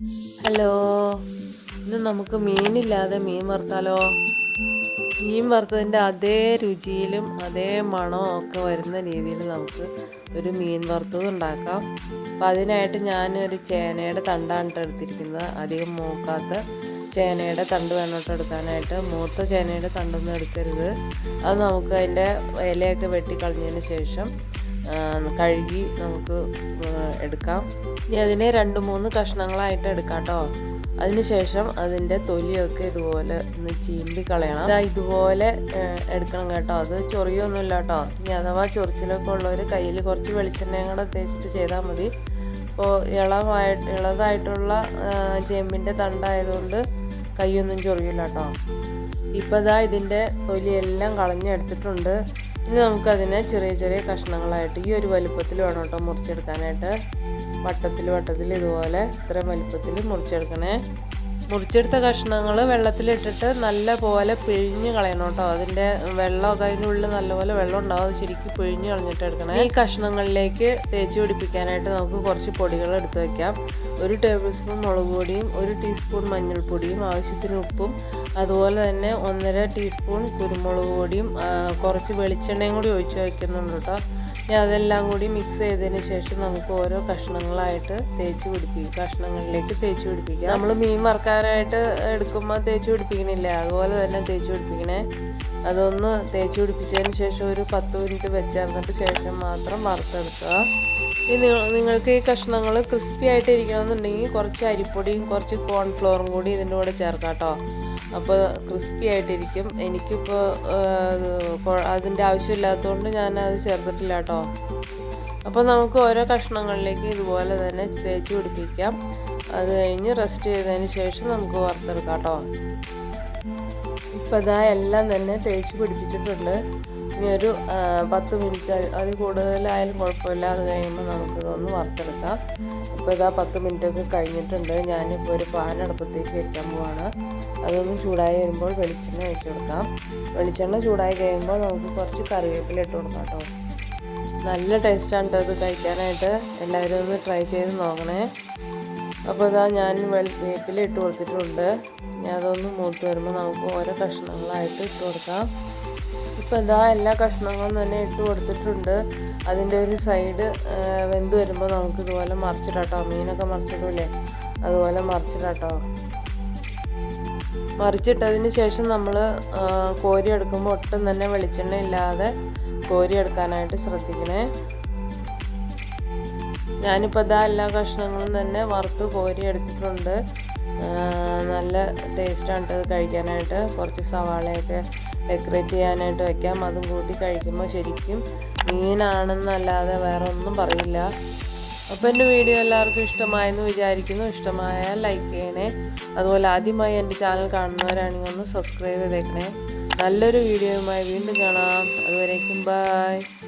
Hello ഇന്ന് നമുക്ക് മീനില്ലാതെ മീൻ വറുത്താലോ? മീൻ വറുത്തതിന്റെ അതേ രുചിയിലും അതേ മണവും ഒക്കെ വരുന്ന രീതിയിൽ നമുക്ക് ഒരു മീൻ വറുത്തത് ഉണ്ടാക്കാം. അപ്പം അതിനായിട്ട് ഒരു ചേനയുടെ തണ്ടാണ് എടുത്തിരിക്കുന്നത്. അധികം മൂക്കാത്ത ചേനയുടെ തണ്ട് വേണോട്ട് എടുക്കാനായിട്ട്. മൂത്ത ചേനയുടെ തണ്ടൊന്നും എടുക്കരുത്. അത് നമുക്ക് അതിന്റെ ഇലയൊക്കെ വെട്ടിക്കളഞ്ഞതിന് ശേഷം കഴുകി നമുക്ക് എടുക്കാം. ഇനി അതിനെ രണ്ട് മൂന്ന് കഷ്ണങ്ങളായിട്ട് എടുക്കാം കേട്ടോ അതിനുശേഷം അതിന്റെ തൊലിയൊക്കെ ഇതുപോലെ ഒന്ന് ചീമ്പി കളയണം. ഇതാ ഇതുപോലെ എടുക്കണം കേട്ടോ. അത് ചൊറിയൊന്നുമില്ല കേട്ടോ ഇനി അഥവാ ചൊറിച്ചിലൊക്കെ ഉള്ളവർ കയ്യിൽ കുറച്ച് വെളിച്ചെണ്ണയും കൂടെ തേച്ചിട്ട് ചെയ്താൽ മതി. അപ്പോൾ ഇളവായിട്ട് ഇളതായിട്ടുള്ള ചേമ്പിന്റെ തണ്ടായതുകൊണ്ട് കൈയൊന്നും ചൊറിയില്ല കേട്ടോ ഇപ്പോൾ ഇതാ ഇതിന്റെ തൊലിയെല്ലാം കളഞ്ഞെടുത്തിട്ടുണ്ട്. ഇനി നമുക്കതിനെ ചെറിയ ചെറിയ കഷ്ണങ്ങളായിട്ട് ഈ ഒരു വലുപ്പത്തിൽ വേണം കേട്ടോ മുറിച്ചെടുക്കാനായിട്ട്. വട്ടത്തിൽ വട്ടത്തിൽ ഇതുപോലെ ഇത്രയും വലുപ്പത്തിൽ മുറിച്ചെടുക്കണേ. മുറിച്ചെടുത്ത കഷ്ണങ്ങൾ വെള്ളത്തിലിട്ടിട്ട് നല്ല പോലെ പിഴിഞ്ഞ് കളയണം കേട്ടോ. അതിന്റെ വെള്ളമൊക്കെ ഉള്ളിൽ നല്ലപോലെ വെള്ളം ഉണ്ടാവും. അത് ശരിക്കും പിഴിഞ്ഞ് കളഞ്ഞിട്ട് എടുക്കണം. ഈ കഷ്ണങ്ങളിലേക്ക് തേച്ച് പിടിപ്പിക്കാനായിട്ട് നമുക്ക് കുറച്ച് പൊടികൾ എടുത്ത് വയ്ക്കാം ഒരു ടേബിൾ സ്പൂൺ മുളക് പൊടിയും ഒരു ടീസ്പൂൺ മഞ്ഞൾപ്പൊടിയും ആവശ്യത്തിന് ഉപ്പും അതുപോലെ തന്നെ ഒന്നര ടീസ്പൂൺ കുരുമുളക് പൊടിയും കുറച്ച് വെളിച്ചെണ്ണയും കൂടി ഒഴിച്ച് വയ്ക്കുന്നുണ്ട് കേട്ടോ. ഇനി അതെല്ലാം കൂടി മിക്സ് ചെയ്തതിന് ശേഷം നമുക്ക് ഓരോ കഷ്ണങ്ങളായിട്ട് തേച്ച് പിടിപ്പിക്കും. കഷ്ണങ്ങളിലേക്ക് തേച്ച് പിടിപ്പിക്കുക നമ്മൾ മീൻ വറുക്കാനായിട്ട് എടുക്കുമ്പോൾ തേച്ച് പിടിപ്പിക്കണില്ലേ? അതുപോലെ തന്നെ തേച്ച് പിടിപ്പിക്കണേ. അതൊന്ന് തേച്ച് പിടിപ്പിച്ചതിന് ശേഷം ഒരു പത്ത് മിനിറ്റ് വെച്ചേർന്നിട്ട് ശേഷം മാത്രം വറുത്തെടുക്കുക. നിങ്ങൾക്ക് ഈ കഷ്ണങ്ങൾ ക്രിസ്പി ആയിട്ട് ഇരിക്കണമെന്നുണ്ടെങ്കിൽ കുറച്ച് അരിപ്പൊടിയും കുറച്ച് കോൺഫ്ലോറും കൂടി ഇതിന്റെ കൂടെ ചേർക്കാം കേട്ടോ. അപ്പോൾ ക്രിസ്പി ആയിട്ടിരിക്കും. എനിക്കിപ്പോൾ അതിന്റെ ആവശ്യമില്ലാത്തതുകൊണ്ട് ഞാൻ അത് ചേർത്തിട്ടില്ല കേട്ടോ. അപ്പോൾ നമുക്ക് ഓരോ കഷ്ണങ്ങളിലേക്ക് ഇതുപോലെ തന്നെ തേച്ച് പിടിപ്പിക്കാം. അത് കഴിഞ്ഞ് റെസ്റ്റ് ചെയ്തതിന് ശേഷം നമുക്ക് വറുത്തെടുക്കാം കേട്ടോ. ഇപ്പം ഇതാ എല്ലാം തന്നെ തേച്ച് പിടിപ്പിച്ചിട്ടുണ്ട്. ഇനി ഒരു ആ, പത്ത് മിനിറ്റ് അത് കൂടുതലായാലും കുഴപ്പമില്ല. അത് കഴിയുമ്പോൾ നമുക്കിതൊന്ന് വറുത്തെടുക്കാം. ഇപ്പോൾ ഇതാ പത്ത് മിനിറ്റൊക്കെ കഴിഞ്ഞിട്ടുണ്ട്. ഞാനിപ്പോൾ ഒരു പാൻ അടുപ്പത്തേക്ക് വെക്കാൻ പോവാണ്. അതൊന്ന് ചൂടായി വരുമ്പോൾ വെളിച്ചെണ്ണ ഒഴിച്ച് കൊടുക്കാം. വെളിച്ചെണ്ണ ചൂടായി കഴിയുമ്പോൾ നമുക്ക് കുറച്ച് കറിവേപ്പില ഇട്ട് കൊടുക്കാം കേട്ടോ. നല്ല ടേസ്റ്റാണ് കേട്ടോ ഇത് കഴിക്കാനായിട്ട്. എല്ലാവരും ഒന്ന് ട്രൈ ചെയ്ത് നോക്കണേ. അപ്പോൾ ഇതാ ഞാൻ വേപ്പില ഇട്ട് കൊടുത്തിട്ടുണ്ട്. ഇനി അതൊന്ന് മൂത്ത് വരുമ്പോൾ നമുക്ക് ഓരോ കഷ്ണങ്ങളായിട്ട് ഇട്ട് കൊടുക്കാം. ഇപ്പോൾ ഇതാ എല്ലാ കഷ്ണങ്ങളും തന്നെ ഇട്ട് കൊടുത്തിട്ടുണ്ട്. അതിന്റെ ഒരു സൈഡ് വെന്ത് വരുമ്പോൾ നമുക്ക് ഇതുപോലെ മറിച്ചിടാട്ടോ. മീനൊക്കെ മറിച്ചിടൂലേ? അതുപോലെ മറിച്ചിടാട്ടോ. മറിച്ചിട്ടതിന് ശേഷം നമ്മൾ കോരി എടുക്കുമ്പോൾ ഒട്ടും തന്നെ വെളിച്ചെണ്ണ ഇല്ലാതെ കോരി എടുക്കാനായിട്ട് ശ്രദ്ധിക്കണേ. ഞാനിപ്പോൾ ഇതാ എല്ലാ കഷ്ണങ്ങളും തന്നെ വറുത്ത് കോരി എടുത്തിട്ടുണ്ട്. നല്ല ടേസ്റ്റാണ് ഇത് കഴിക്കാനായിട്ട്. കുറച്ച് സവാളയൊക്കെ ഡെക്കറേറ്റ് ചെയ്യാനായിട്ട് വെക്കാം. അതും കൂട്ടി കഴിക്കുമ്പോൾ ശരിക്കും മീനാണെന്നല്ലാതെ വേറെ ഒന്നും പറയില്ല. അപ്പോൾ എന്റെ വീഡിയോ എല്ലാവർക്കും ഇഷ്ടമായെന്ന് വിചാരിക്കുന്നു. ഇഷ്ടമായാൽ ലൈക്ക് ചെയ്യണേ. അതുപോലെ ആദ്യമായി എന്റെ ചാനൽ കാണുന്നവരാണെങ്കിൽ ഒന്ന് സബ്സ്ക്രൈബ് ചെയ്തേക്കണേ. നല്ലൊരു വീഡിയോയുമായി വീണ്ടും കാണാം. അതുവരേക്കും ബൈ